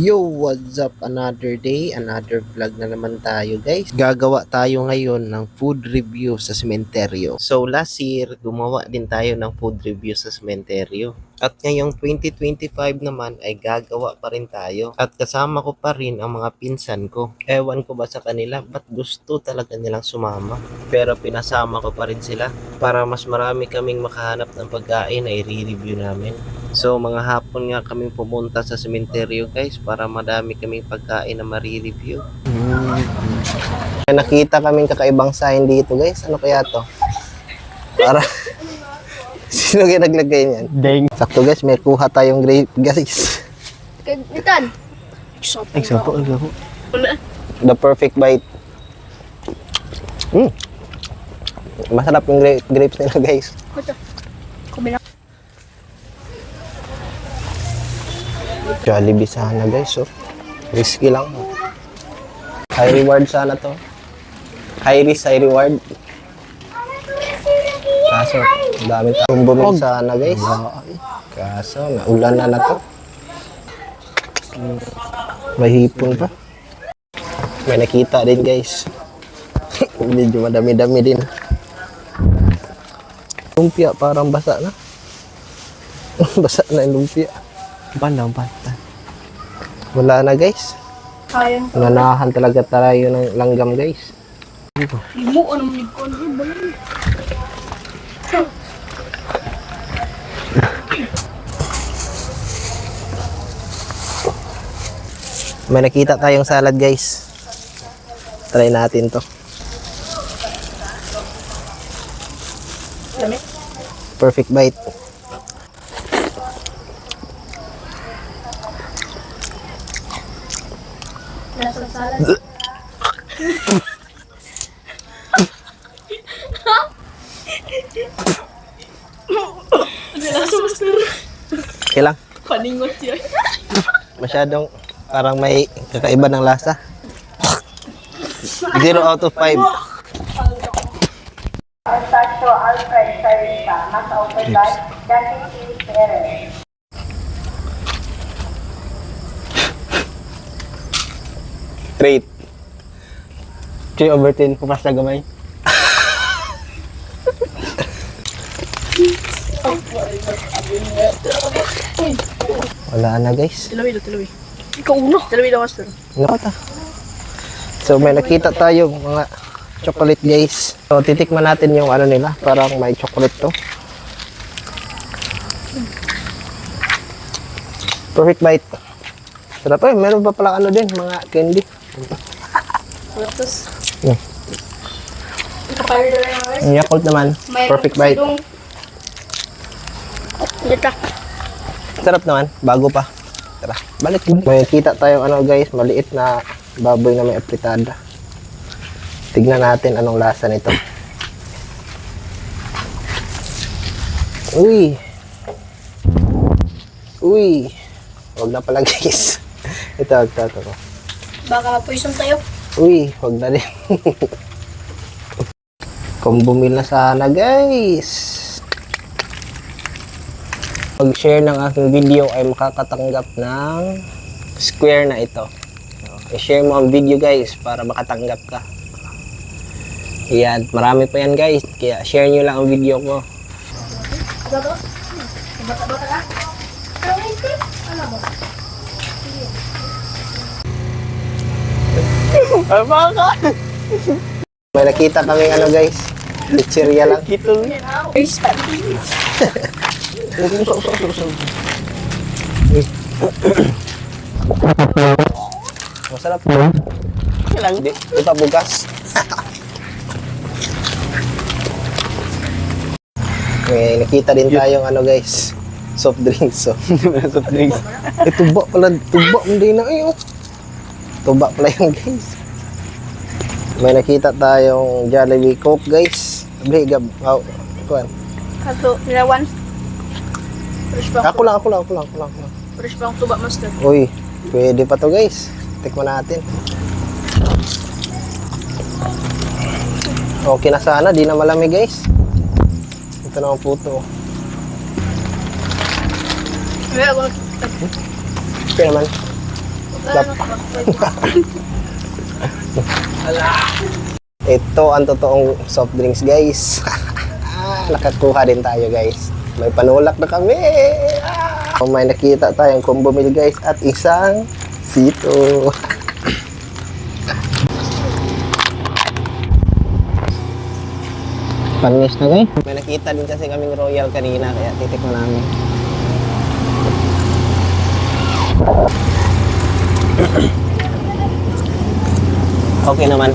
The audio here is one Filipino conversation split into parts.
Yo, what's up? Another day, another vlog na naman tayo guys. Gagawa tayo ngayon ng food review sa sementeryo. So last year, gumawa din tayo ng food review sa sementeryo. At ngayong 2025 naman ay gagawa pa rin tayo. At kasama ko pa rin ang mga pinsan ko. Ewan ko ba sa kanila, ba't gusto talaga nilang sumama. Pero pinasama ko pa rin sila para mas marami kaming makahanap ng pagkain na i-review namin. So mga hapon nga kami pumunta sa sementeryo guys para madami kaming pagkain na marireview. May nakita kaming kakaibang sign dito guys. Ano kaya to? Para Sino kaya naglagay niyan? Deng. Sakto guys, may kuha tayong grape guys. Kagitan. Example, example. The perfect bite. Mm. Masarap yung gra- grapes nila guys. Ito. Kumina. Jollibee sana guys. So, risky lang. High reward sana to. High risk, high reward. Kaso, dami tayong bumili sana guys. Kaso, naulan na na to. May hipon pa. May nakita din guys. Medyo madami-dami din. Lumpia parang basa na. basa na yung lumpia. Pandang pata. Wala na guys. Kaya. Nanahan talaga tayo ng langgam guys. Imo, ano mo nagkon? Balon. May nakita tayong salad guys. Try natin to. Perfect bite. Nasa salad. Nasa master. Okay lang. Paningot yun. Masyadong parang may kakaiba ng lasa. 0 out of 5. Alberto Alfred Sarita, mas overlap, dati si Perez. Straight. 3 over 10. Pupas na gamay. Wala na guys. Tilawi daw, tilawi. Ikaw uno. Tilawi daw, master. Ano ta? So may nakita tayong mga chocolate guys. So titikman natin yung ano nila. Parang may chocolate to. Perfect bite. Sarap eh. Meron pa pala ano din. Mga candy. Kapayar daw yung Yakult naman. Perfect bite. Dita. Sarap naman. Bago pa. Tara. Balik. May kita tayong ano guys. Maliit na baboy na may apritada. Tignan natin anong lasa nito. Uy. Uy. Huwag na pala guys. Ito, ito, ito. ito. Baka poison tayo. Uy, huwag na din. Combo meal na sana guys. Pag-share ng aking video ay makakatanggap ng square na ito. So, I-share mo ang video guys para makatanggap ka. Yan, marami pa yan guys. Kaya share nyo lang ang video ko. Bata? Bata-bata ka? Ano ba? Ay, baka! May nakita kami ano guys. Pizzeria lang. Kitol. Guys, Masarap. Kailang di, pa bugas. May nakita din tayong ano guys. Soft drinks. So. Soft drinks. Eh, tuba pala. Tuba, hindi na eh. oh. Tuba pala yung guys. May nakita tayong Jollibee Coke guys. Sabi, gab. Oh, kuwan. Kato, nila once. Fresh. Ako lang, ako lang, ako lang, ako lang. ako lang. Fresh pa ang tuba, master. Uy, pwede pa to guys. Tikman natin. Okay na sana, di na malamig guys. Ito na ang puto. Kaya ako, Okay naman. Ito ang totoong soft drinks, guys. Nakakuha din tayo, guys. May panulak na kami. Ah! May nakita tayong combo meal, guys, at isang sito. Panis na, guys. May nakita din kasi kaming royal kanina, kaya titikman namin. Okay naman.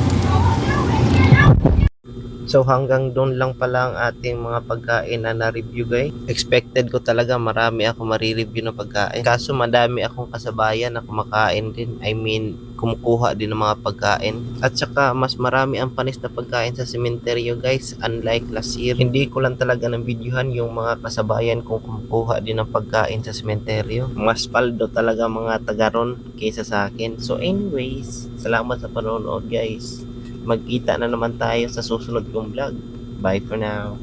So hanggang doon lang pala ang ating mga pagkain na na-review guys. Expected ko talaga marami ako marireview ng pagkain. Kaso madami akong kasabayan na kumakain din. I mean, kumukuha din ng mga pagkain. At saka mas marami ang panis na pagkain sa sementeryo guys. Unlike last year, hindi ko lang talaga ng videohan yung mga kasabayan kong kumukuha din ng pagkain sa sementeryo. Mas paldo talaga mga tagaron kaysa sa akin. So anyways, salamat sa panonood guys magkita na naman tayo sa susunod kong vlog. Bye for now.